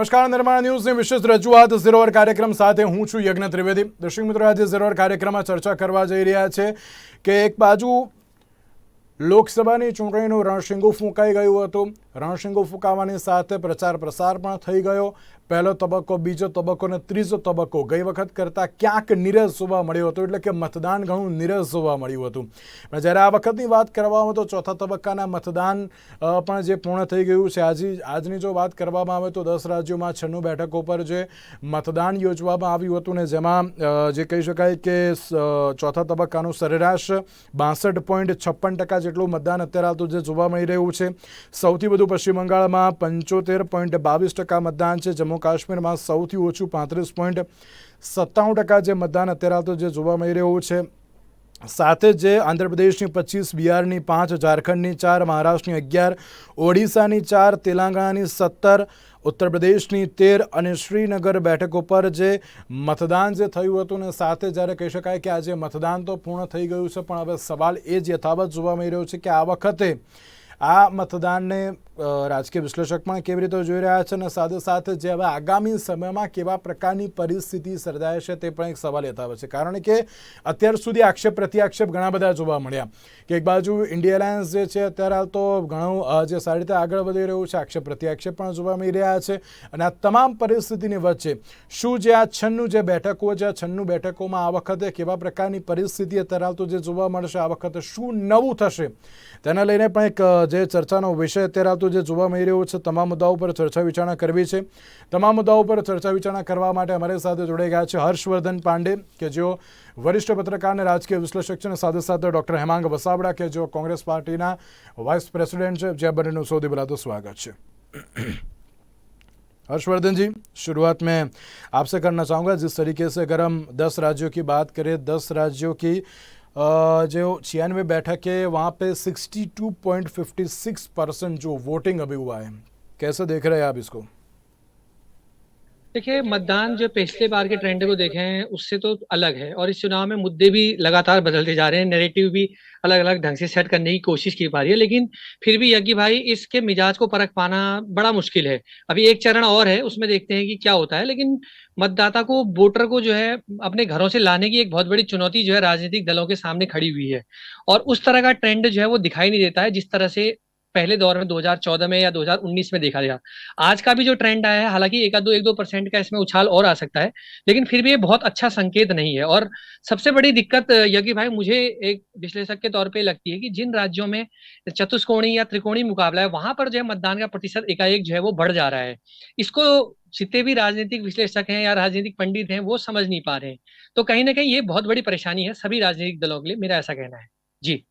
નમસ્કાર, નિર્માણ ન્યૂઝની વિશેષ રજૂઆત ઝીરો અવર કાર્યક્રમ સાથે હું છું યજ્ઞ ત્રિવેદી. દર્શક મિત્રો, આજે ઝીરો અવર કાર્યક્રમમાં ચર્ચા કરવા જઈ રહ્યા છે કે એક બાજુ લોકસભાની ચૂંટણીનું રણશીંગુ ફૂંકાઈ ગયું હતું. રણશીંગુ ફૂંકાવાની સાથે પ્રચાર પ્રસાર પણ થઈ ગયો. પહેલો તબક્કો, બીજો તબક્કો અને ત્રીજો તબક્કો ગઈ વખત કરતાં ક્યાંક નીરસ જોવા મળ્યો હતો, એટલે કે મતદાન ઘણું નીરસ જોવા મળ્યું હતું. જ્યારે આ વખતની વાત કરવામાં તો ચોથા તબક્કાના મતદાન પણ જે પૂર્ણ થઈ ગયું છે, આજે, આજની જો વાત કરવામાં આવે તો દસ રાજ્યોમાં છન્નું બેઠકો પર જે મતદાન યોજવામાં આવ્યું હતું ને જેમાં જે કહી શકાય કે ચોથા તબક્કાનું સરેરાશ બાસઠ પોઈન્ટ છપ્પન ટકા જેટલું મતદાન અત્યારે હાલ તો જે જોવા મળી રહ્યું છે. સૌથી વધુ પશ્ચિમ બંગાળમાં પંચોતેર પોઈન્ટ બાવીસ ટકા મતદાન છે. જમ્મુ કાશ્મીરમાં સૌથી ઓછું પાંત્રીસ પોઈન્ટ સત્તાણું ટકા જે મતદાન અત્યારે હાલ તો જે જોવા મળી રહ્યું છે. સાથે જે આંધ્રપ્રદેશની પચીસ, બિહારની પાંચ, ઝારખંડની ચાર, મહારાષ્ટ્રની અગિયાર, ઓડિશાની ચાર, તેલંગાણાની સત્તર ઉત્તર પ્રદેશની તેર અને શ્રીનગર બેઠક ઉપર જે મતદાન જે થયું હતું ને સાથે જ્યારે કહી શકાય કે આજે મતદાન તો પૂર્ણ થઈ ગયું છે, પણ હવે સવાલ એ જ યથાવત જોવા મળી રહ્યો છે કે આ વખતે આ મતદાનને રાજકીય વિશ્લેષક પણ કેવી રીતે જોઈ રહ્યા છે અને સાથે સાથે જે હવે આગામી સમયમાં કેવા પ્રકારની પરિસ્થિતિ સર્જાય છે તે પણ એક સવાલ યથાવત છે. કારણ કે અત્યાર સુધી આક્ષેપ, પ્રત્યાક્ષેપ ઘણા બધા જોવા મળ્યા કે એક બાજુ ઇન્ડિયા એલાયન્સ જે છે અત્યારે હાલ તો ઘણું જે સારી રીતે આગળ વધી રહ્યું છે, આક્ષેપ, પ્રત્યાક્ષેપ પણ જોવા મળી રહ્યા છે અને આ તમામ પરિસ્થિતિની વચ્ચે શું જે આ છન્નું જે બેઠકો છે, આ છન્નું બેઠકોમાં આ વખતે કેવા પ્રકારની પરિસ્થિતિ અત્યારે હાલ તો જે જોવા મળશે, આ વખતે શું નવું થશે તેને લઈને પણ એક જે ચર્ચાનો વિષય અત્યારે હાલ તો જે જોવા મળી રહ્યો છે, તમામ મુદ્દાઓ પર ચર્ચા વિચારણા કરવી છે. તમામ મુદ્દાઓ પર ચર્ચા વિચારણા કરવા માટે અમારી સાથે જોડાઈ ગયા છે હર્ષવર્ધન પાંડે, કે જેઓ વરિષ્ઠ પત્રકાર અને રાજકીય વિશ્લેષક છે, અને સાથે સાથે ડૉક્ટર હેમાંગ વસાવડા કે જેઓ કોંગ્રેસ પાર્ટીના વાઇસ પ્રેસિડેન્ટ છે. જ્યાં બંનેનું સૌથી પહેલાં તો સ્વાગત છે. હર્ષવર્ધનજી, શરૂઆત મેં આપસે आपसे ચાહુંગા चाहूँगा તરીકે तरीके से अगर हम दस राज्यों की बात करें दस राज्यों जो छियानवे बैठक है वहाँ पे sixty two point fifty six percent जो वोटिंग अभी हुआ है कैसे देख रहे हैं आप इसको देखिए, मतदान जो पिछले बार के ट्रेंड को देखे हैं उससे तो अलग है और इस चुनाव में मुद्दे भी लगातार बदलते जा रहे हैं। नैरेटिव भी अलग अलग ढंग से सेट करने की कोशिश की पा रही है, लेकिन फिर भी यज्ञ भाई, इसके मिजाज को परख पाना बड़ा मुश्किल है। अभी एक चरण और है, उसमें देखते हैं कि क्या होता है, लेकिन मतदाता को वोटर को जो है, अपने घरों से लाने की एक बहुत बड़ी चुनौती जो है, राजनीतिक दलों के सामने खड़ी हुई है। और उस तरह का ट्रेंड जो है, वो दिखाई नहीं देता है, जिस तरह से पहले दौर में 2014 में या 2019 में देखा गया। आज का भी जो ट्रेंड आया है, हालाँकि एक दो एक दो परसेंट का इसमें उछाल और आ सकता है, लेकिन फिर भी ये बहुत अच्छा संकेत नहीं है। और सबसे बड़ी दिक्कत यज्ञ भाई, मुझे एक विश्लेषक के तौर पे लगती है कि जिन राज्यों में चतुष्कोणी या त्रिकोणी मुकाबला है, वहाँ पर जो है मतदान का प्रतिशत एकाएक जो है वो बढ़ जा रहा है। इसको जितने भी राजनीतिक विश्लेषक हैं या राजनीतिक पंडित हैं, वो समझ नहीं पा रहे हैं। तो कहीं ना कहीं ये बहुत बड़ी परेशानी है सभी राजनीतिक दलों के लिए, मेरा ऐसा कहना है। जी।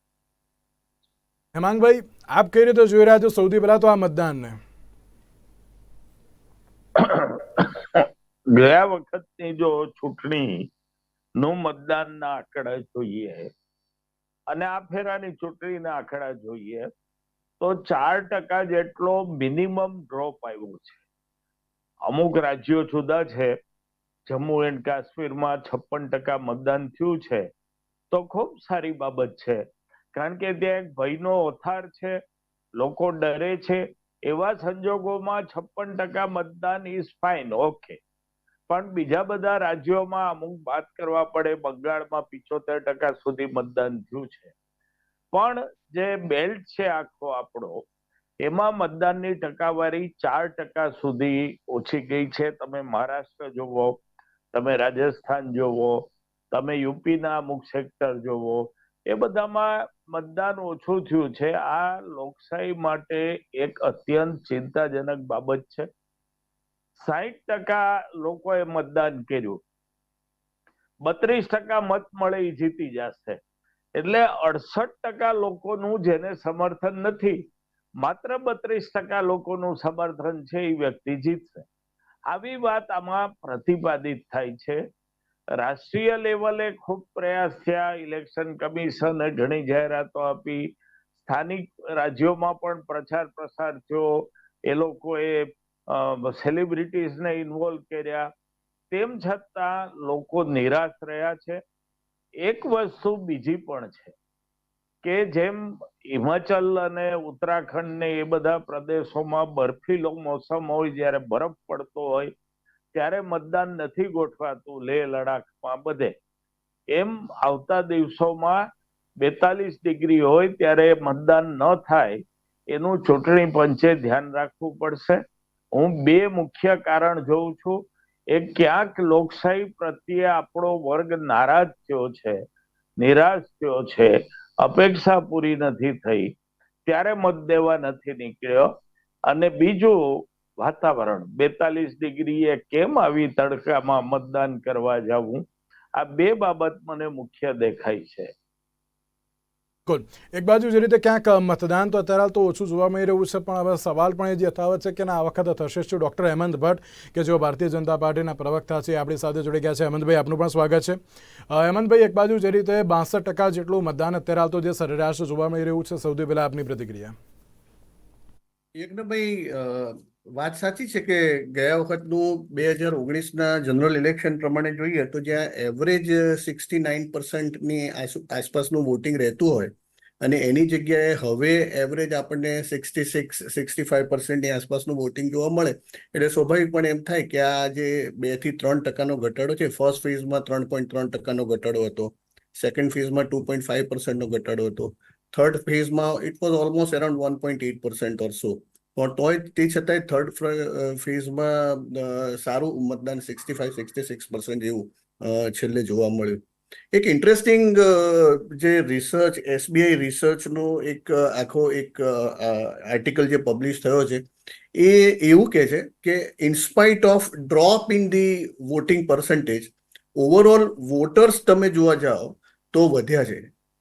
હેમાંગભાઈ, આપ કઈ રીતે જોઈ રહ્યા છો? સૌથી પહેલા તો આ મતદાનને. ગયા વખતની જો ચૂંટણી નું મતદાનના આંકડા જોઈએ અને આ ફેરાની ચૂંટણીના આંકડા જોઈએ, તો ચાર ટકા જેટલો મિનિમમ ડ્રોપ આવ્યો છે. અમુક રાજ્યો જુદા છે. જમ્મુ એન્ડ કાશ્મીરમાં છપ્પન ટકા મતદાન થયું છે. તો ખૂબ સારી બાબત છે. કારણ કે ત્યાં એક ભયનો ઓથાર છે, લોકો ડરે છે, એવા સંજોગોમાં છપ્પન ટકા મતદાન ઇઝ ફાઇન ઓકે પણ બીજા બધા રાજ્યોમાં અમુક વાત કરવા પડે, બંગાળમાં પિચોતેર ટકા સુધી મતદાન થયું છે. પણ જે બેલ્ટ છે આખો આપણો, એમાં મતદાનની ટકાવારી ચાર ટકા સુધી ઓછી ગઈ છે. તમે મહારાષ્ટ્ર જોવો, તમે રાજસ્થાન જોવો, તમે યુપીના અમુક સેક્ટર જોવો એ બધામાં મતદાન ઓછું થયું છે. આ લોકશાહી માટે એક અત્યંત ચિંતાજનક બાબત છે. સાહીઠ ટકા લોકોએ મતદાન કર્યું. બત્રીસ ટકા મત મળે એ જીતી જશે. એટલે અડસઠ ટકા લોકોનું જેને સમર્થન નથી, માત્ર બત્રીસ ટકા લોકોનું સમર્થન છે એ વ્યક્તિ જીતશે. આવી વાત આમાં પ્રતિપાદિત થાય છે. રાષ્ટ્રીય લેવલે ખૂબ પ્રયાસ થયા. ઇલેક્શન કમિશને ઘણી જાહેરાતો આપી. સ્થાનિક રાજ્યોમાં પણ પ્રચાર પ્રસાર થયો. એ લોકોએ સેલિબ્રિટીઝને ઇન્વોલ્વ કર્યા. તેમ છતાં લોકો નિરાશ રહ્યા છે. એક વસ્તુ બીજી પણ છે કે જેમ હિમાચલ અને ઉત્તરાખંડ ને એ બધા પ્રદેશોમાં બર્ફીલો મોસમ હોય, જ્યારે બરફ પડતો હોય ત્યારે મતદાન નથી ગોઠવાતું, લેહ લડાખમાં બધે. એમ આવતા દિવસોમાં બેતાલીસ ડિગ્રી હોય ત્યારે મતદાન ન થાય, એનું ચૂંટણી પંચે ધ્યાન રાખવું પડશે. હું બે મુખ્ય કારણ જોઉં છું. એક ક્યાંક લોકશાહી પ્રત્યે આપણો વર્ગ નારાજ થયો છે, નિરાશ થયો છે, અપેક્ષા પૂરી નથી થઈ. ત્યારે મત દેવા નથી નીકળ્યો. અને બીજું વાતાવરણ. બેતાલીસ ડિગ્રીએ કેમ આવી તડકામાં મતદાન કરવા જવું? આ બે બાબત મને મુખ્ય દેખાય છે. બિલકુલ એક બાજુ જે રીતે ક્યાંક મતદાન તો અત્યારે હાલ તો ઓછું જોવા મળી રહ્યું છે પણ હવે સવાલ પણ એ જ યથાવત છે કે ના આ વખતે થશે શું? ડૉક્ટર હેમંત ભટ્ટ કે જેઓ ભારતીય જનતા પાર્ટીના પ્રવક્તા છે એ આપણી સાથે જોડી ગયા છે. હેમંતભાઈ આપનું પણ સ્વાગત છે. હેમંતભાઈ એક બાજુ જે રીતે બાસઠ ટકા જેટલું મતદાન અત્યારે હાલ તો જે સરેરાશ જોવા મળી રહ્યું છે સૌથી પહેલાં આપની પ્રતિક્રિયા. યજ્ઞભાઈ અ, વાત સાચી છે કે ગયા વખતનું બે હજાર ઓગણીસના જનરલ ઇલેક્શન પ્રમાણે જોઈએ તો જ્યાં એવરેજ સિક્સટી નાઇન પર્સન્ટની આસપાસનું વોટિંગ રહેતું હોય અને એની જગ્યાએ હવે એવરેજ આપણને સિક્સટી સિક્સ સિક્સટી ફાઇવ પર્સન્ટની આસપાસનું વોટિંગ જોવા મળે, એટલે સ્વાભાવિકપણે એમ થાય કે આ જે બેથી ત્રણ ટકાનો ઘટાડો છે ફર્સ્ટ ફેઝમાં ત્રણ પોઈન્ટ ત્રણ ટકાનો ઘટાડો હતો સેકન્ડ ફેઝમાં ટુ પોઈન્ટ ફાઇવ પર્સન્ટનો ઘટાડો હતો થર્ડ ફેઝમાં it was almost around one point eight percent or so પણ તોય તે છતાંય થર્ડ ફેઝમાં સારું મતદાન sixty five sixty six percent જેવું છેલ્લે જોવા મળ્યું. એક ઇન્ટરેસ્ટિંગ જે રિસર્ચ એસબીઆઈ રિસર્ચનો એક આખો એક આર્ટિકલ જે પબ્લિશ થયો છે, એ એવું કહે છે કે in spite of drop in the voting percentage overall voters તમે જોવા જાઓ તો વધ્યા છે.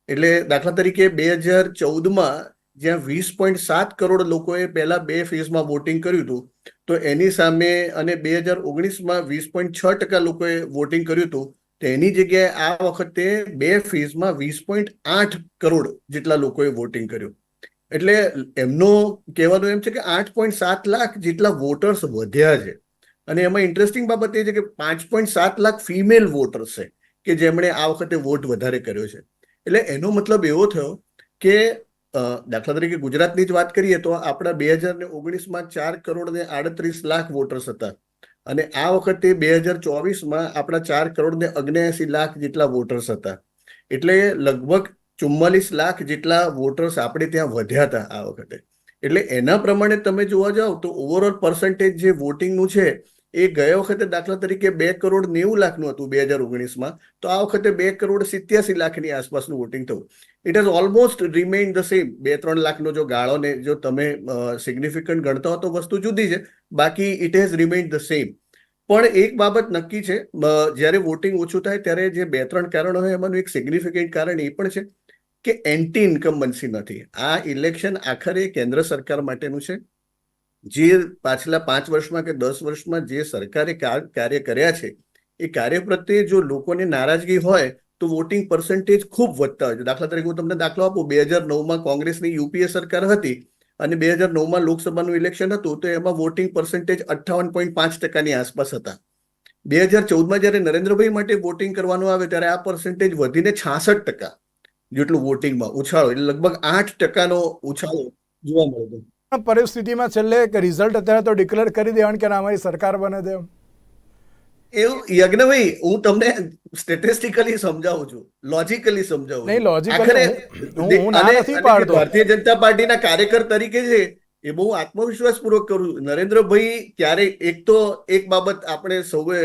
એટલે દાખલા તરીકે બે હજાર ચૌદમાં જ્યાં વીસ પોઈન્ટ સાત કરોડ લોકોએ પહેલા બે ફેઝમાં વોટિંગ કર્યું હતું, તો એની સામે અને બે હજાર ઓગણીસમાં વીસ પોઈન્ટ છ ટકા લોકોએ વોટિંગ કર્યું હતું તેની જગ્યાએ આ વખતે બે ફેઝમાં વીસ પોઈન્ટ આઠ કરોડ જેટલા લોકોએ વોટિંગ કર્યું. એટલે એમનો કહેવાનું એમ છે કે આઠ પોઈન્ટ સાત લાખ જેટલા વોટર્સ વધ્યા છે. અને એમાં ઇન્ટરેસ્ટિંગ બાબત એ છે કે પાંચ પોઈન્ટ સાત લાખ ફિમેલ વોટર્સ છે, કે જેમણે આ વખતે વોટ વધારે કર્યો છે. એટલે એનો મતલબ એવો થયો કે દાખલા તરીકે ગુજરાતની જ વાત કરીએ તો આપણા બે હજાર ને ઓગણીસમાં ચાર કરોડ ને આડત્રીસ લાખ વોટર્સ હતા. અને આ વખતે બે હજાર ચોવીસમાં આપણા ચાર કરોડ ને અગ્નેસી લાખ જેટલા વોટર્સ હતા. એટલે લગભગ ચુમ્માલીસ લાખ જેટલા વોટર્સ આપણે ત્યાં વધ્યા હતા આ વખતે. એટલે એના પ્રમાણે તમે જોવા જાઓ તો ઓવરઓલ પર્સન્ટેજ જે વોટિંગનું છે એ ગયા વખતે દાખલા તરીકે બે કરોડ નેવું લાખનું હતું બે હજાર ઓગણીસમાં. તો આ વખતે બે કરોડ સિત્યાસી લાખની આસપાસનું વોટિંગ થયું. It has almost remain the same બે ત્રણ લાખનો જો ગાળોને જો તમે સિગ્નિફિકન્ટ ગણતા હો તો વસ્તુ જુદી છે. બાકી it has remain the same પણ એક બાબત નક્કી છે જ્યારે વોટિંગ ઓછું થાય ત્યારે જે બે ત્રણ કારણો હોય એમાંનું એક સિગ્નિફિકન્ટ કારણ એ પણ છે કે એન્ટી ઇન્કમ્બન્સી નથી. આ ઇલેક્શન આખરે કેન્દ્ર સરકાર માટેનું છે. જે પાછલા પાંચ વર્ષમાં કે દસ વર્ષમાં જે સરકારે કાર- કાર્ય કર્યા છે, એ કાર્ય પ્રત્યે જો લોકોને નારાજગી હોય, તો વોટિંગ પર્સન્ટેજ ખૂબ વધતા હોય છે. દાખલા તરીકે હું તમને દાખલો આપું. બે હજાર નવમાં કોંગ્રેસની યુપીએ સરકાર હતી અને બે હજાર નવમાં લોકસભાનું ઇલેક્શન હતું, તો એમાં વોટિંગ પર્સન્ટેજ અઠ્ઠાવન પોઈન્ટ પાંચ ટકાની આસપાસ હતા. બે હજાર ચૌદમાં જ્યારે નરેન્દ્રભાઈ માટે વોટિંગ કરવાનું આવે, ત્યારે આ પર્સન્ટેજ વધીને છાસઠ ટકા જેટલું વોટિંગમાં ઉછાળો, એટલે લગભગ આઠ ટકાનો ઉછાળો જોવા મળ્યો પરિસ્થિતિમાં છેલ્લે એક રિઝલ્ટ અત્યારે તો ડિક્લેર કરી દેવાનું કે ના અમારી સરકાર બને છે એવું યજ્ઞભાઈ હું તમને સ્ટેટિસ્ટિકલી સમજાવું છું લોજિકલી સમજાવું નહીં, છું. હું- હું ના નથી પાડતો. ભારતીય જનતા પાર્ટીના કાર્યકર તરીકે છે એ બહુ આત્મવિશ્વાસ પૂર્વક કરું. નરેન્દ્રભાઈ ક્યારે એક તો એક બાબત આપણે સૌએ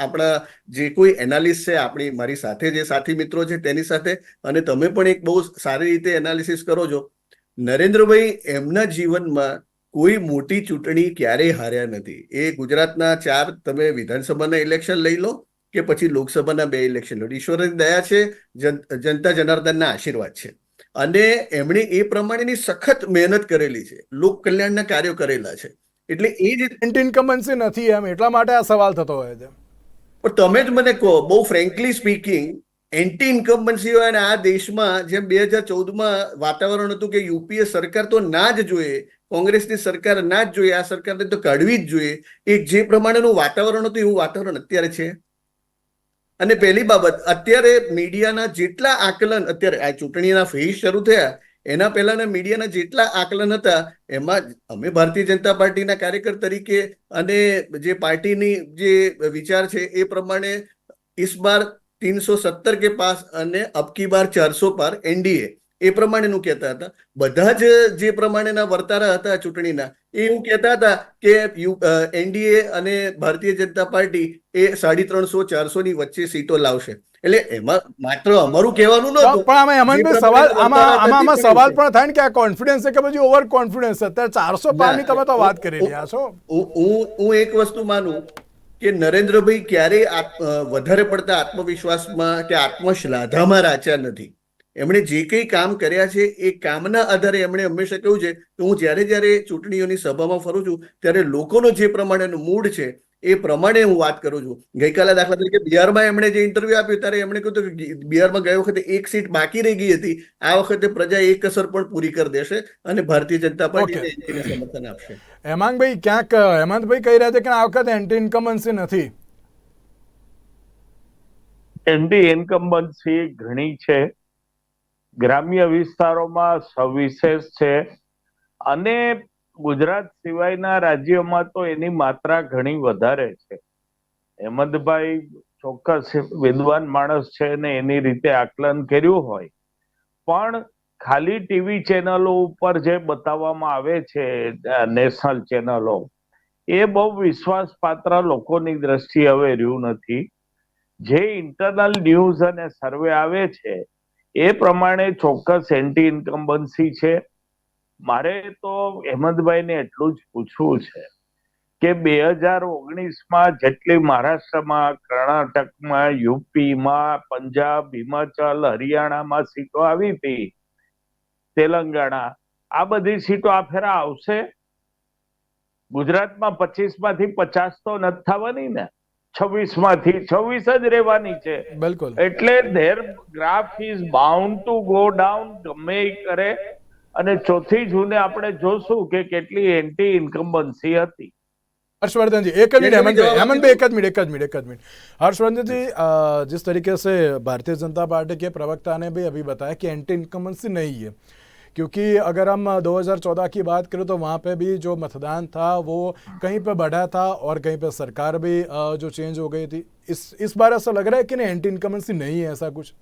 આપણા જે કોઈ એનાલિસ્ટ છે આપણી મારી સાથે જે સાથી મિત્રો છે તેની સાથે અને તમે પણ એક બહુ સારી રીતે એનાલિસિસ કરો છો નરેન્દ્રભાઈ એમના જીવનમાં કોઈ મોટી ચૂંટણી ક્યારેય હાર્યા નથી. એ ગુજરાતના ચાર તમે વિધાનસભાના ઇલેક્શન લઈ લો કે પછી લોકસભાના બે ઇલેક્શન લો ઈશ્વરની દયા છે જનતા જનાર્દનના આશીર્વાદ છે. અને એમણે એ પ્રમાણેની સખત મહેનત કરેલી છે. લોક કલ્યાણના કાર્યો કરેલા છે. એટલે એ જ એન્ટી નથી એમ. એટલા માટે આ સવાલ થતો હોય છે. પણ તમે જ મને કહો બહુ ફ્રેન્કલી સ્પીકિંગ એન્ટી ઇન્કમ્બન્સી હોય અને આ દેશમાં જેમ બે હજાર ચૌદમાં વાતાવરણ હતું કે યુપીએ સરકાર તો ના જ જોઈએ, કોંગ્રેસની સરકાર ના જ જોઈએ, આ સરકારને તો કાઢવી જ જોઈએ. એ જે પ્રમાણેનું વાતાવરણ હતું એવું વાતાવરણ અત્યારે છે. અને પહેલી બાબત, અત્યારે મીડિયાના જેટલા આકલન, અત્યારે આ ચૂંટણીના ફેઝ શરૂ થયા, એના પહેલાના મીડિયાના જેટલા આકલન હતા, એમાં અમે ભારતીય જનતા પાર્ટીના કાર્યકર તરીકે અને જે પાર્ટીની જે વિચાર છે એ પ્રમાણે ઇસ બાર તીનસો સત્તર કે પાસ અને અબકી બાર ચારસો પાર એનડીએ એ પ્રમાણેનું કહેતા હતા. બધા જ જે પ્રમાણેના વર્તારા હતા ચૂંટણીના એ એવું કહેતા હતા કે એનડીએ અને ભારતીય જનતા પાર્ટી એ સાડી ત્રણસો ચારસો ની વચ્ચે સીટો લાવશે. એટલે એમાં માત્ર અમારું કહેવાનું નહોતું પણ આમાં હેમંતભાઈ સવાલ આમાં આમાં સવાલ પણ થાય ને કે આ કોન્ફિડન્સ છે કે પછી ઓવર કોન્ફિડન્સ અત્યારે ચારસો પારની તમે તો વાત કરી રહ્યા છો. હું હું એક વસ્તુ માનું કે નરેન્દ્રભાઈ ક્યારેય વધારે પડતા આત્મવિશ્વાસમાં કે આત્મશ્લાધામાં રાચ્યા નથી. એમણે જે કંઈ કામ કર્યા છે, એ કામના આધારે એમણે હંમેશા કહ્યું છે કે હું જ્યારે જ્યારે ચૂંટણીઓની સભામાં ફરું છું, ત્યારે લોકોનો જે પ્રમાણેનું મૂડ છે એ પ્રમાણે હું વાત કરું છું. ગઈકાલે દાખલા તરીકે બિહારમાં એમણે જે ઇન્ટરવ્યુ આપ્યું ત્યારે એમણે કહ્યું કે બિહારમાં ગયા વખતે એક સીટ બાકી રહી ગઈ હતી. આ વખતે પ્રજા એક અસર પણ પૂરી કરી દેશે અને ભારતીય જનતા પણ સમર્થન આપશે. હેમાંગભાઈ ક્યાંક હેમંતભાઈ કહી રહ્યા છે કે આ વખતે એન્ટી ઇન્કમન્સી નથી? એન્ટી ઇન્કમ્બન્સી ઘણી છે. ગ્રામ્ય વિસ્તારોમાં સવિશેષ છે. અને ગુજરાત સિવાયના રાજ્યોમાં તો એની માત્રા ઘણી વધારે છે. હેમંતભાઈ ચોક્કસ વિદ્વાન માણસ છે ને એની રીતે આકલન કર્યું હોય. પણ ખાલી ટીવી ચેનલો ઉપર જે બતાવવામાં આવે છે નેશનલ ચેનલો, એ બહુ વિશ્વાસપાત્ર લોકોની દ્રષ્ટિ હવે રહ્યું નથી. જે ઇન્ટરનલ ન્યૂઝ અને સર્વે આવે છે, એ પ્રમાણે ચોક્કસ એન્ટી ઇન્કમ્બન્સી છે. મારે તો હેમંતભાઈને એટલું જ પૂછવું છે કે બે હજાર ઓગણીસમાં જેટલી મહારાષ્ટ્રમાં કર્ણાટકમાં યુપીમાં પંજાબ હિમાચલ હરિયાણામાં સીટો આવી હતી તેલંગાણા આ બધી સીટો આ ફેરા આવશે? ગુજરાતમાં પચીસમાંથી પચાસ તો નથી થવાની ને. છવ્વીસમાંથી છવ્વીસ જ રહેવાની છે. બિલકુલ. એટલે there graph is bound to go down ગમે કરે. અને ચોથી જૂને આપણે જોશું કે કેટલી એન્ટી ઇન્કમ્બન્સી હતી हर्षवर्धन जी एक मिनट ये हेमंत जवाब भाई आपने हेमंत भाई एक मिनट एक मिनट एक मिनट हर्षवर्धन जी अ, जिस तरीके से भारतीय जनता पार्टी के प्रवक्ता ने भी अभी बताया कि एंटी इनकम्बेंसी नहीं है क्योंकि अगर हम 2014 की बात करें तो वहाँ पे भी जो मतदान था वो कहीं पे बढ़ा था और कहीं पे सरकार भी अ, जो चेंज हो गई थी इस इस बार ऐसा लग रहा है कि नहीं एंटी इनकम्बेंसी नहीं है ऐसा कुछ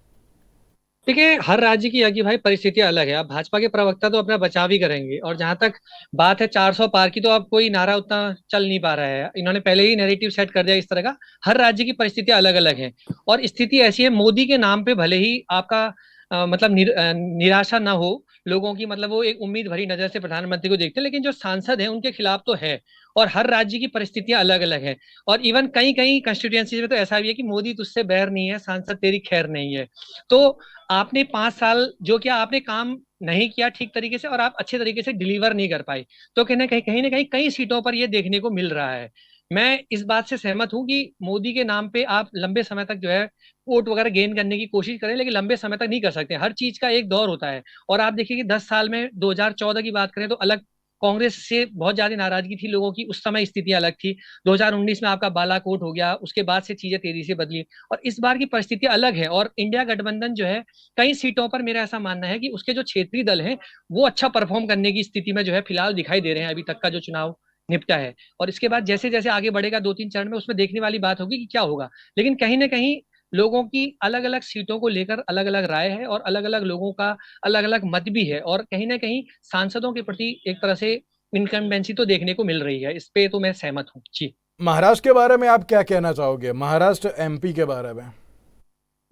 देखिए हर राज्य की अगी भाई परिस्थितियाँ अलग है। आप भाजपा के प्रवक्ता तो अपना बचाव ही करेंगे और जहाँ तक बात है 400 पार की तो अब कोई नारा उतना चल नहीं पा रहा है। इन्होंने पहले ही नैरेटिव सेट कर दिया इस तरह का। हर राज्य की परिस्थितियाँ अलग अलग है और स्थिति ऐसी है मोदी के नाम पे भले ही आपका आ, मतलब निर, आ, निराशा ना हो लोगों की मतलब वो एक उम्मीद भरी नज़र से प्रधानमंत्री को देखते हैं, लेकिन जो सांसद हैं, उनके खिलाफ तो है और हर राज्य की परिस्थितियाँ अलग अलग है। और इवन कई कई कंस्टिट्यूएंसी में तो ऐसा भी है कि मोदी तुझसे बैर नहीं है, सांसद तेरी खैर नहीं है। तो आपने पाँच साल, जो क्या आपने काम नहीं किया ठीक तरीके से और आप अच्छे तरीके से डिलीवर नहीं कर पाए तो कहीं ना कहीं कहीं ना कहीं कई सीटों पर यह देखने को मिल रहा है। मैं इस बात से सहमत हूँ कि मोदी के नाम पे आप लंबे समय तक जो है वोट वगैरह गेन करने की कोशिश करें, लेकिन लंबे समय तक नहीं कर सकते। हर चीज़ का एक दौर होता है। और आप देखिए कि दस साल में 2014 की बात करें तो अलग कांग्रेस से बहुत ज़्यादा नाराज़गी थी लोगों की, उस समय स्थिति अलग थी। 2019 में आपका बालाकोट हो गया, उसके बाद से चीज़ें तेज़ी से बदली और इस बार की परिस्थिति अलग है और इंडिया गठबंधन जो है कई सीटों पर मेरा ऐसा मानना है कि उसके जो क्षेत्रीय दल हैं, वो अच्छा परफॉर्म करने की स्थिति में जो है फ़िलहाल दिखाई दे रहे हैं अभी तक का जो चुनाव। निपटा है। और इसके बाद जैसे जैसे आगे बढ़ेगा दो तीन चरण में उसमें देखने वाली बात होगी कि क्या होगा। लेकिन कहीं ना कहीं लोगों की अलग अलग सीटों को लेकर अलग अलग राय है और अलग अलग लोगों का अलग अलग मत भी है और कहीं ना कहीं सांसदों के प्रति एक तरह से इनकम्बेंसी तो देखने को मिल रही है। इस पे तो मैं सहमत हूँ। जी। महाराष्ट्र के बारे में आप क्या कहना चाहोगे? महाराष्ट्र एमपी के बारे में।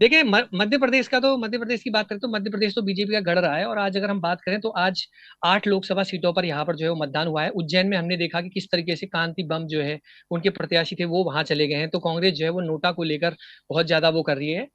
देखिए मध्य प्रदेश का तो मध्य प्रदेश की बात करें तो मध्य प्रदेश तो बीजेपी का गढ़ रहा है और आज अगर हम बात करें तो आज आठ लोकसभा सीटों पर यहाँ पर जो है वो मतदान हुआ है। उज्जैन में हमने देखा कि किस तरीके से कांति बम जो है, उनके प्रत्याशी थे वो वहाँ चले गए हैं। तो कांग्रेस जो है वो नोटा को लेकर बहुत ज़्यादा वो कर रही है।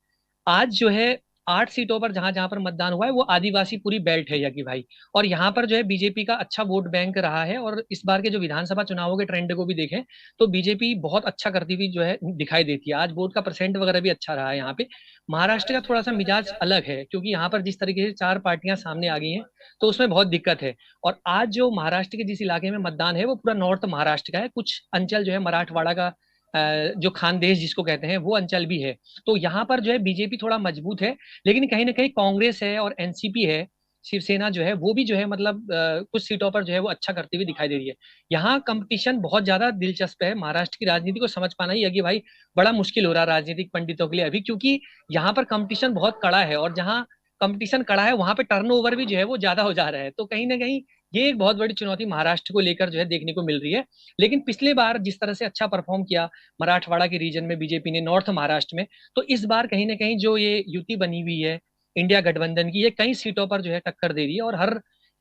आज जो है आठ सीटों पर जहाँ जहाँ पर मतदान हुआ है, वो आदिवासी पूरी बेल्ट है यकी भाई। और यहाँ पर जो है बीजेपी का अच्छा वोट बैंक रहा है और इस बार के जो विधानसभा चुनावों के ट्रेंड को भी देखें तो बीजेपी बहुत अच्छा करती हुई जो है दिखाई देती है। आज वोट का परसेंट वगैरह भी अच्छा रहा है यहाँ पे। महाराष्ट्र का थोड़ा सा मिजाज अलग है, क्योंकि यहाँ पर जिस तरीके से चार पार्टियाँ सामने आ गई हैं तो उसमें बहुत दिक्कत है। और आज जो महाराष्ट्र के जिस इलाके में मतदान है, वो पूरा नॉर्थ महाराष्ट्र का है। कुछ अंचल जो है मराठवाड़ा का जो खानदेश जिसको कहते हैं, वो अंचल भी है। तो यहाँ पर जो है, बीजेपी थोड़ा मज़बूत है, लेकिन कहीं ना कहीं कांग्रेस है और एनसीपी है, शिवसेना जो है, वो भी जो है मतलब कुछ सीटों पर जो है, वो अच्छा करती हुई दिखाई दे रही है। यहाँ कंपटीशन बहुत ज़्यादा दिलचस्प है, महाराष्ट्र की राजनीति को समझ पाना ही कि भाई, बड़ा मुश्किल हो रहा है राजनीतिक पंडितों के लिए अभी, क्योंकि यहाँ पर कंपटीशन बहुत कड़ा है और जहाँ कंपटीशन कड़ा है, वहाँ पे टर्नओवर भी जो है, वो ज़्यादा हो जा रहा है। तो कहीं ना कहीं ये एक बहुत बड़ी चुनौती महाराष्ट्र को लेकर जो है देखने को मिल रही है लेकिन पिछले बार जिस तरह से अच्छा परफॉर्म किया मराठवाड़ा के रीजन में बीजेपी ने नॉर्थ महाराष्ट्र में तो इस बार कहीं ना कहीं जो ये युति बनी हुई है इंडिया गठबंधन की ये कई सीटों पर जो है टक्कर दे रही है और हर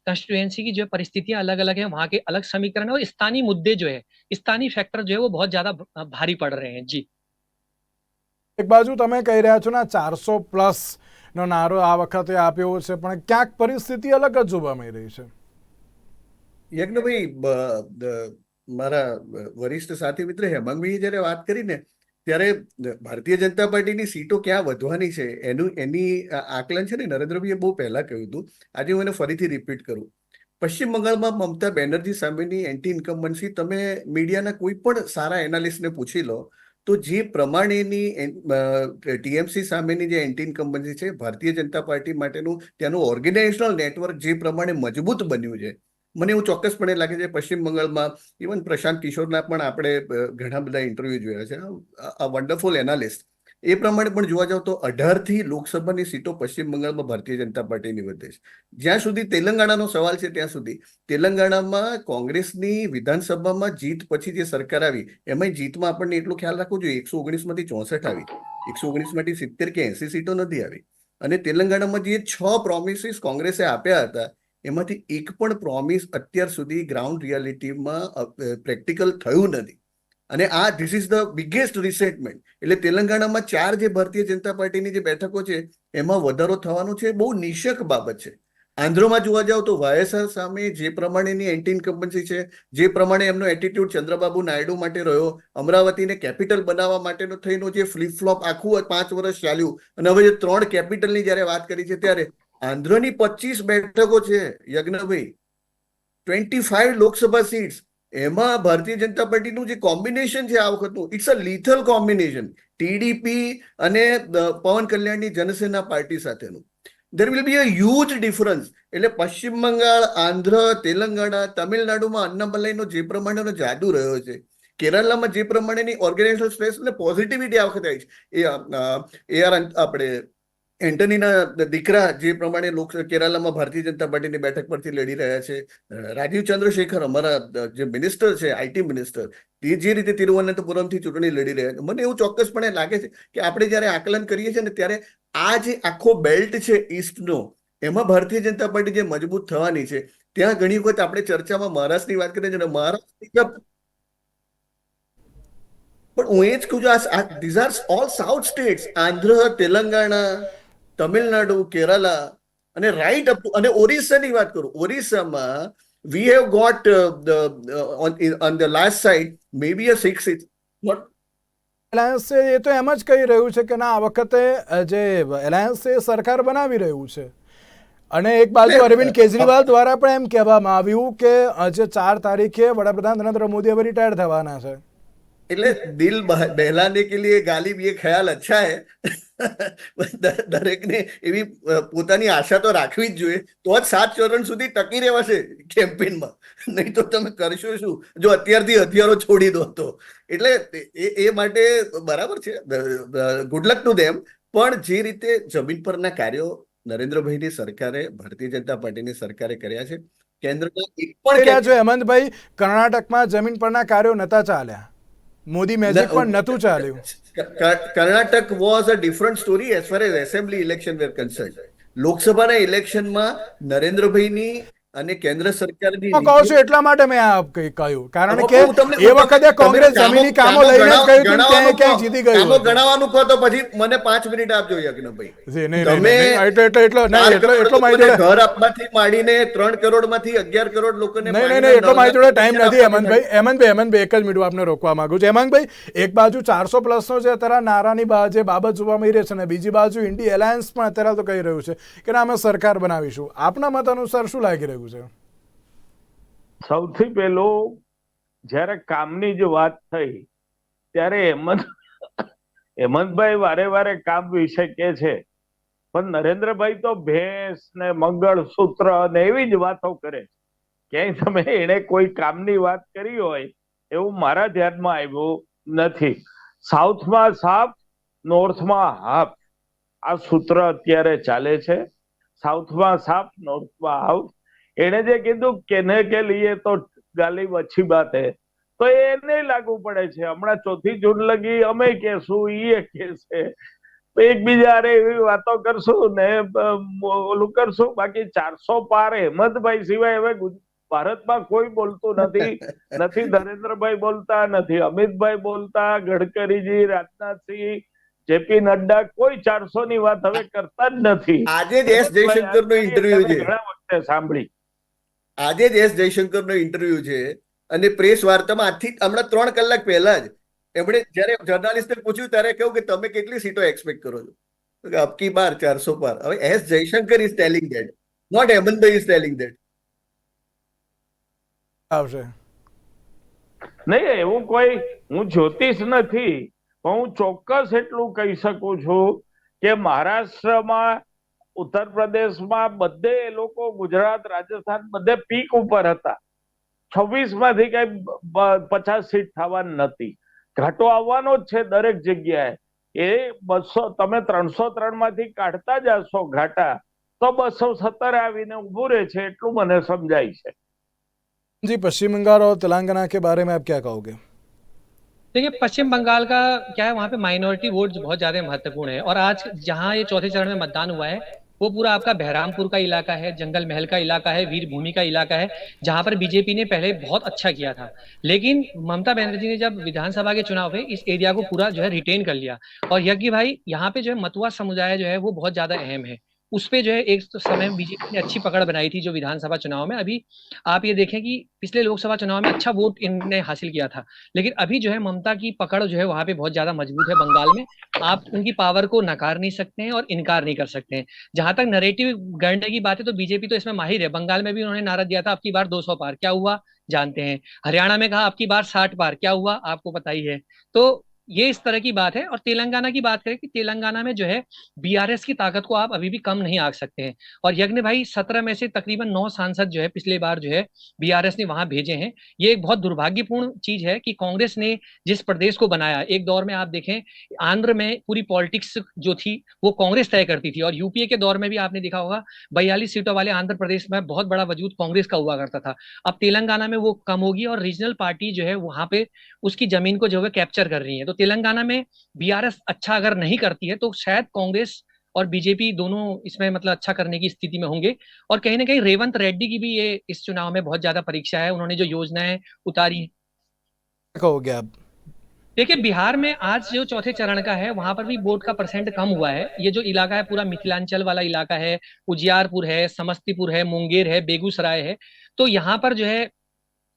कंस्टिट्युएंसी की जो है परिस्थितियां अलग अलग है वहां के अलग समीकरण है और स्थानीय मुद्दे जो है स्थानीय फैक्टर जो है वो बहुत ज्यादा भारी पड़ रहे हैं जी એક બાજુ તમે કહી રહ્યા છો ને ચારસો પ્લસ નો નારો આ વખતે આપ્યો છે પણ ક્યાંક પરિસ્થિતિ અલગ જ જોવા મળી રહી છે યજ્ઞભાઈ મારા વરિષ્ઠ સાથી મિત્ર હેમાંગભાઈએ જ્યારે વાત કરી ને ત્યારે ભારતીય જનતા પાર્ટીની સીટો ક્યાં વધવાની છે? એનું, એની આકલન છે ને નરેન્દ્રભાઈએ બહુ પહેલા કહ્યું હતું. આજે હું એને ફરીથી રિપીટ કરું. પશ્ચિમ બંગાળમાં મમતા બેનર્જી સામેની એન્ટી ઇન્કમ્બન્સી તમે મીડિયાના કોઈ પણ સારા એનાલિસ્ટને પૂછી લો, તો જે પ્રમાણેની ટીએમસી સામેની જે એન્ટી ઇન્કમ્બન્સી છે, ભારતીય જનતા પાર્ટી માટેનું ત્યાંનું ઓર્ગેનાઇઝેશનલ નેટવર્ક જે પ્રમાણે મજબૂત બન્યું છે મને એવું ચોક્કસપણે લાગે છે પશ્ચિમ બંગાળમાં ઇવન પ્રશાંત કિશોરના પણ આપણે ઘણા બધા ઇન્ટરવ્યુ જોયા છે. આ વન્ડરફુલ એનાલિસ્ટ એ પ્રમાણે પણ જોવા જાવ તો અઢારથી લોકસભાની સીટો પશ્ચિમ બંગાળમાં ભારતીય જનતા પાર્ટીની વધે છે. જ્યાં સુધી તેલંગાણાનો સવાલ છે ત્યાં સુધી તેલંગાણામાં કોંગ્રેસની વિધાનસભામાં જીત પછી જે સરકાર આવી એમાં જીતમાં આપણને એટલો ખ્યાલ રાખવો જોઈએ. એકસો ઓગણીસમાંથી ચોસઠ આવી. એકસો ઓગણીસમાંથી સિત્તેર કે એસી સીટો નથી આવી. અને તેલંગાણામાં જે છ પ્રોમિસીસ કોંગ્રેસે આપ્યા હતા એમાંથી એક પણ પ્રોમિસ અત્યાર સુધી ગ્રાઉન્ડ રિયાલિટીમાં પ્રેક્ટિકલ થયું નથી. અને આ this is the biggest resentment એટલે તેલંગાણામાં ચાર જે ભારતીય જનતા પાર્ટીની જે બેઠકો છે, એમાં વધારો થવાનો છે, બહુ નિશક બાબત છે. આંધ્રમાં જોવા જાવ તો વાયએસઆર સામે જે પ્રમાણેની એન્ટી ઇન્કમ્બન્સી છે, જે પ્રમાણે એમનો એટીટ્યુડ ચંદ્રબાબુ નાયડુ માટે રહ્યો, અમરાવતીને કેપિટલ બનાવવા માટેનો થઈનો જે ફ્લિપ ફ્લોપ આખું પાંચ વર્ષ ચાલ્યું. અને હવે જે ત્રણ કેપિટલની જ્યારે વાત કરી છે, ત્યારે આંધ્રની પચીસ બેઠકો છે, Yagnabhai. Twenty five Lok Sabha seats. એમાં ભારતીય જનતા પાર્ટીનું જે કોમ્બિનેશન છે આ વખતનું it's a lethal combination TDP અને પવન કલ્યાણની જનસેના પાર્ટી સાથેનું. There will be a huge difference એટલે પશ્ચિમ બંગાળ, આંધ્ર, તેલંગાણા, તમિલનાડુમાં અન્નામલાઈનો જે પ્રમાણેનો જાદુ રહ્યો છે. કેરળમાં જે પ્રમાણેની ઓર્ગેનાઇઝેશનલ સ્પેસ અને પોઝિટિવિટી આ વખતે આવી છે. એ એ આર આપણે એન્ટનીના દીકરા જે પ્રમાણે લોક કેરાલામાં ભારતીય જનતા પાર્ટીની બેઠક પરથી લડી રહ્યા છે રાજીવ ચંદ્રશેખર અમારા જે મિનિસ્ટર છે આઈટી મિનિસ્ટર, તે જે રીતે તિરુવનંતપુરમથી ચૂંટણી લડી રહ્યા છે. મને એવું ચોક્કસપણે લાગે છે કે આપણે જ્યારે આકલન કરીએ છીએ ને ત્યારે આ જે આખો બેલ્ટ છે ઈસ્ટનો, એમાં ભારતીય જનતા પાર્ટી જે મજબૂત થવાની છે, ત્યાં ઘણી વખત આપણે ચર્ચામાં મહારાષ્ટ્રની વાત કરીએ છીએ મહારાષ્ટ્ર પણ હું એ જ કહું છું, આ these are all south states Andhra, Telangana Tamil Nadu Kerala અને રાઈટ અપ અને ઓરિસ્સાની વાત કરું ઓરિસ્સામાં we have got on the last side may be a six not alliance એ તો એમ જ કહી રહ્યું છે કે ના આ વખતે જે એલાયન્સ એ સરકાર બનાવી રહ્યું છે. અને એક બાજુ અરવિંદ કેજરીવાલ દ્વારા પણ એમ કહેવામાં આવ્યું કે આજે જે ચાર તારીખે વડાપ્રધાન નરેન્દ્ર મોદી હવે રિટાયર થવાના છે. એટલે દિલ બહેલાને કે લીએ ગાલિબ એ ખ્યાલ અચ્છા હે. દરેકને એવી પોતાની આશા તો રાખવી જ જોઈએ. તો જ સાત ચરણ સુધી ટકી રહેવાશે કેમ્પેનમાં નહીં તો તમે કરશો શું? જો અત્યારથી હથિયારો છોડી દો તો. એટલે એ માટે બરાબર છે. ગુડ લક ટુ દેમ પણ જે રીતે જમીન પરના કાર્યો નરેન્દ્રભાઈની સરકારે ભારતીય જનતા પાર્ટીની સરકારે કર્યા છે કેન્દ્રના એક પણ કર્યા છે હેમંતભાઈ કર્ણાટકમાં જમીન પરના કાર્યો નતા ચાલ્યા. મોદી મેજિક પણ નતું ચાલ્યું. Karnataka was a different story as far as assembly election were concerned. લોકસભાના ઇલેક્શનમાં નરેન્દ્રભાઈની અને કેન્દ્ર સરકારની કહું છું એટલા માટે મેં આ કહ્યું. કારણ કે એ વખતે કોંગ્રેસ જમીની કામો લઈને કહ્યું કે ને ક્યાંય ક્યાંય જીતી ગયું ગણાવવાનું કહો તો પછી મને પાંચ મિનિટ આપજો યજ્ઞભાઈ. જી, નહીં, તમે એટલે એટલે એટલો- નહીં, એટલો- એટલો મારી જોડે- ઘર આપવાથી માંડીને ત્રણ કરોડમાંથી અગિયાર કરોડ લોકોને નહીં નહીં એટલો મારી જોડે ટાઈમ નથી હેમંતભાઈ હેમંતભાઈ હેમંતભાઈ એક જ મિનિટ આપને રોકવા માંગુ છું. હેમંતભાઈ એક બાજુ ચારસો પ્લસનો જે અત્યારે નારાની જે બાબત જોવા મળી રહી છે ને બીજી બાજુ ઇન્ડી એલાયન્સ પણ અત્યારે તો કહી રહ્યું છે કે ના અમે સરકાર બનાવીશું. આપના મત અનુસાર શું લાગી રહ્યું છે. સૌથી પહેલો જ્યારે કામની જ વાત થઈ, ત્યારે હેમંત હેમંતભાઈ વારે વારે કામ વિશે કે છે. પણ નરેન્દ્રભાઈ તો ભેંસ ને મંગળસૂત્ર ને એવી જ વાતો કરે ક્યાંય તમે એને કોઈ કામની વાત કરી હોય, એવું મારા ધ્યાનમાં આવ્યું નથી. સાઉથમાં સાફ નોર્થમાં હાફ આ સૂત્ર અત્યારે ચાલે છે. સાઉથમાં સાફ નોર્થમાં હાફ એને જે કીધું કેને કે લીએ તો ગાલી અચ્છી બાત હે તો એને લાગુ પડે છે. હમણાં ચોથી જૂન લગી અમે કેશું ઈ કેસે એકબીજા અરે એવી વાતો કરશું ને ઓલું કરશું. બાકી ચારસો પાર હેમંતભાઈ સિવાય હવે ભારતમાં કોઈ બોલતું નથી. નથી નરેન્દ્રભાઈ બોલતા નથી અમિતભાઈ બોલતા ગડકરીજી રાજનાથસિંહ જેપી નડ્ડા કોઈ ચારસો ની વાત હવે કરતા જ નથી. આજે જ એસ જયશંકરનો ઇન્ટરવ્યુ છે. ઘણા વખતે સાંભળી. આજે જ એસ જયશંકરનો ઇન્ટરવ્યુ છે અને પ્રેસ વાર્તામાં આજથી હમણાં ત્રણ કલાક પહેલા જ એમણે જ્યારે જર્નાલિસ્ટને પૂછ્યું ત્યારે કહ્યું કે તમે કેટલી સીટો એક્સપેક્ટ કરો છો? કે અબકી બાર ચારસો પાર હવે S Jaishankar is telling that not Hemantbhai is telling that આવશે. નહીં એવું કોઈ હું જ્યોતિષ નથી પણ હું ચોક્કસ એટલું કહી શકું છું કે મહારાષ્ટ્રમાં ઉત્તર પ્રદેશમાં બધે એ લોકો ગુજરાત રાજસ્થાન બધે પીક ઉપર હતા છવ્વીસ માંથી કઈ બ- પચાસ સીટ થવાની નથી ઘાટો આવવાનો જ છે દરેક જગ્યાએ એ બસો તમે ત્રણસો ત્રણ માંથી કાઢતા જશો ઘાટા તો બસો સત્તર આવીને ઉભું રહે છે એટલું મને સમજાય છે जी पश्चिम बंगाल और तेलंगाना के बारे में आप क्या कहोगे देखिए, पश्चिम बंगाल का क्या है, वहाँ पे माइनॉरिटी वोट बहुत ज़्यादा महत्वपूर्ण है। और आज जहाँ ये चौथे चरण में मतदान हुआ है, वो पूरा आपका बहरामपुर का इलाका है, जंगल महल का इलाका है वीर भूमि का इलाका है, जहाँ पर बीजेपी ने पहले बहुत अच्छा किया था। लेकिन ममता बनर्जी ने जब विधानसभा के चुनाव में इस एरिया को पूरा जो है रिटेन कर लिया। और यज्ञ भाई, यहाँ पे जो है मतुआ समुदाय जो है, वो बहुत ज़्यादा अहम है। उस पे जो है एक तो समय बीजेपी ने अच्छी पकड़ बनाई थी जो विधानसभा चुनाव में। अभी आप ये देखें कि पिछले लोकसभा चुनाव में अच्छा वोट इनने हासिल किया था, लेकिन अभी जो है ममता की पकड़ जो है वहाँ पे बहुत ज़्यादा मज़बूत है बंगाल में। आप उनकी पावर को नकार नहीं सकते हैं और इनकार नहीं कर सकते हैं। जहाँ तक नरेटिव गढ़ने की बात है तो बीजेपी तो इसमें माहिर है। बंगाल में भी उन्होंने नारा दिया था, आपकी बार 200 पार। क्या हुआ? जानते हैं। हरियाणा में कहा, आपकी बार 60 पार। क्या हुआ? आपको पता ही है। तो ये इस तरह की बात है और तेलंगाना की बात करें कि तेलंगाना में जो है बीआरएस की ताकत को आप अभी भी कम नहीं आंक सकते हैं। और यज्ञ भाई, सत्रह में से तकरीबन नौ सांसद जो है पिछले बार जो है बीआरएस ने वहाँ भेजे हैं। ये एक बहुत दुर्भाग्यपूर्ण चीज़ है कि कांग्रेस ने जिस प्रदेश को बनाया, एक दौर में आप देखें, आंध्र में पूरी पॉलिटिक्स जो थी वो कांग्रेस तय करती थी। और यूपीए के दौर में भी आपने देखा होगा, बयालीस सीटों वाले आंध्र प्रदेश में बहुत बड़ा वजूद कांग्रेस का हुआ करता था। अब तेलंगाना में वो कम होगी और रीजनल पार्टी जो है वहाँ पे उसकी ज़मीन को जो है कैप्चर कर रही है। तो तेलंगाना में बीआरएस अच्छा अगर नहीं करती है तो शायद कांग्रेस और बीजेपी दोनों इसमें मतलब अच्छा करने की स्थिति में होंगे। और कहीं ना कहीं रेवंत रेड्डी की भी ये इस चुनाव में बहुत ज़्यादा परीक्षा है। उन्होंने जो योजनाएँ उतारी क्या कहोगे आप देखिए बिहार में आज जो चौथे चरण का है वहाँ पर भी वोट का परसेंट कम हुआ है। ये जो इलाका है पूरा मिथिलांचल वाला इलाका है उजियारपुर है समस्तीपुर है मुंगेर है बेगूसराय है तो यहाँ पर जो है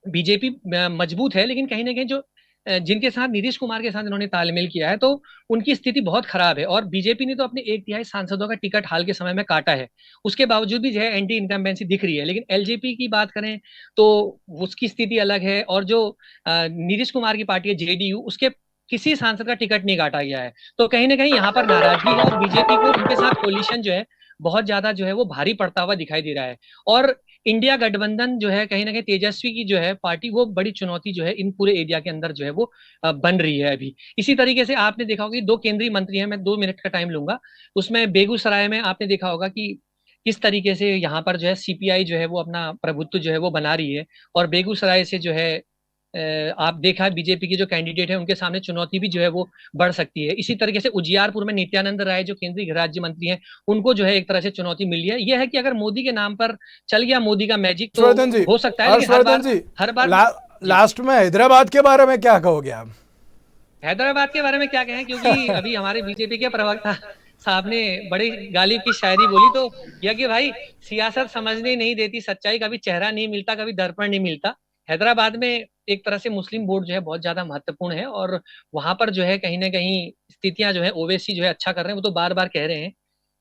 बीजेपी मज़बूत है लेकिन कहीं ना कहीं जो जिनके साथ नीतीश कुमार के साथ इन्होंने तालमेल किया है तो उनकी स्थिति बहुत खराब है और बीजेपी ने तो अपने एक तिहाई सांसदों का टिकट हाल के समय में काटा है। उसके बावजूद भी जो है एंटी इनकम्बेंसी दिख रही है, लेकिन एलजेपी की बात करें तो उसकी स्थिति अलग है और जो नीतीश कुमार की पार्टी है जेडीयू उसके किसी सांसद का टिकट नहीं काटा गया है। तो कहीं ना कहीं यहाँ पर नाराज़गी है और बीजेपी को उनके साथ कोलिशन जो है बहुत ज़्यादा जो है वो भारी पड़ता हुआ दिखाई दे रहा है। और इंडिया गठबंधन जो है, कहीं ना कहीं तेजस्वी की जो है पार्टी, वो बड़ी चुनौती जो है इन पूरे एरिया के अंदर जो है वो बन रही है अभी। इसी तरीके से आपने देखा होगा कि दो केंद्रीय मंत्री हैं, मैं दो मिनट का टाइम लूँगा। उसमें बेगूसराय में आपने देखा होगा कि किस तरीके से यहाँ पर जो है सीपीआई जो है वो अपना प्रभुत्व जो है वो बना रही है और बेगूसराय से जो है आप देखा है बीजेपी के जो कैंडिडेट है उनके सामने चुनौती भी जो है वो बढ़ सकती है। इसी तरीके से उजियारपुर में नित्यानंद राय जो केंद्रीय गृह राज्य मंत्री हैं उनको जो है एक तरह से चुनौती मिली है। यह है कि अगर मोदी के नाम पर चल गया मोदी का मैजिक तो हो सकता है हर बार हर बार ला, लास्ट में हैदराबाद के बारे में क्या कहोगे आप? हैदराबाद के बारे में क्या कहें? क्योंकि अभी हमारे बीजेपी के प्रवक्ता साहब ने बड़ी गाली की शायरी बोली तो यह कि भाई सियासत समझने नहीं देती सच्चाई कभी चेहरा नहीं मिलता कभी दर्पण नहीं मिलता। हैदराबाद में एक तरह से मुस्लिम वोट जो है बहुत ज्यादा महत्वपूर्ण है और वहां पर जो है कहीं ना कहीं स्थितियां जो है ओवैसी जो है अच्छा कर रहे हैं वो तो बार बार कह रहे हैं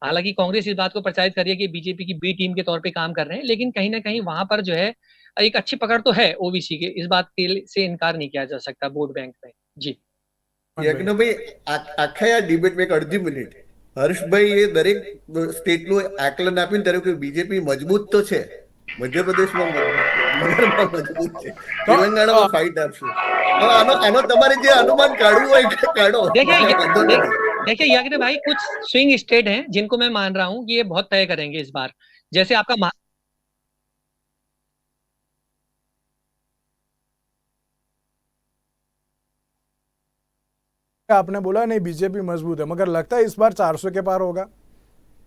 हालांकि कांग्रेस इस बात को प्रचारित कर रही है कि बीजेपी की बी टीम के तौर पे काम कर रहे हैं लेकिन कहीं ना कहीं वहां पर जो है एक अच्छी पकड़ तो है ओबीसी के इस बात के से इनकार नहीं किया जा सकता वोट बैंक में जी યજ્ઞભાઈ આ- આખા આ ડિબેટમાં એક અડધી મિનિટ હર્ષભાઈ એ દરેક સ્ટેટનું આકલન આપ્યું ને ત્યારે કે બીજેપી મજબૂત તો છે મધ્યપ્રદેશમાં મજબૂત છે, બિહારમાં મજબૂત છે તેલંગાણામાં ફાઇટ આપશે હવે આનો આનો તમારે જે અનુમાન કાઢવું હોય એ કાઢો देखिए ये- વાંધો देख- નથી. देखिए यज्ञ भाई कुछ स्विंग स्टेट हैं जिनको मैं मान रहा हूँ कि ये बहुत तय करेंगे इस बार जैसे आपका महा- आपने बोला नहीं बीजेपी मजबूत है मगर लगता है इस बार 400 के पार होगा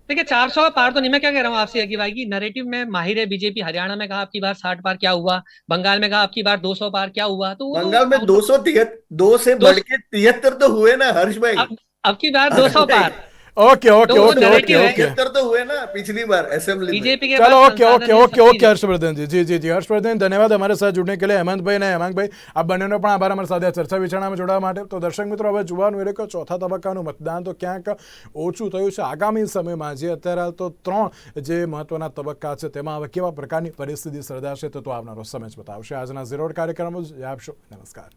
देखिए चार सौ पार तो नहीं मैं क्या कह रहा हूँ आपसे अगी भाई की नरेटिव में माहिर है बीजेपी हरियाणा में कहा आपकी बार साठ पार क्या हुआ बंगाल में कहा आपकी बार दो सौ पार क्या हुआ तो बंगाल में दो सौ तिहत्तर दो से बढ़ के तिहत्तर तो हुए ना हर्ष भाई। अब की बार दो सौ पार। ओके ओके तो वो ओके ओके narrative है। ओके तिहत्तर तो हुए ना पिछली बार असेंबली में बीजेपी के चलो पास ओके ओके संसाधन है, ओके सब ओके चीज़ है। હર્ષવર્ધન જી જી જી હર્ષવર્ધન ધન્યવાદ અમારે સાથે જોડને કે लिए હેમંતભાઈ ને હેમાંગભાઈ આ બંનેનો પણ આભાર અમારી સાથે આ ચર્ચા વિચારણામાં જોડાવા માટે તો દર્શક મિત્રો હવે જોવાનું એ રહ્યું કે ચોથા તબક્કાનું મતદાન તો ક્યાંક ઓછું થયું છે આગામી સમયમાં જે અત્યારે હાલ તો ત્રણ જે મહત્વના તબક્કા છે તેમાં હવે કેવા પ્રકારની પરિસ્થિતિ સર્જાશે તો તો આવનારો સમય જ બતાવશે આજના ઝીરો કાર્યક્રમો જ આપશો નમસ્કાર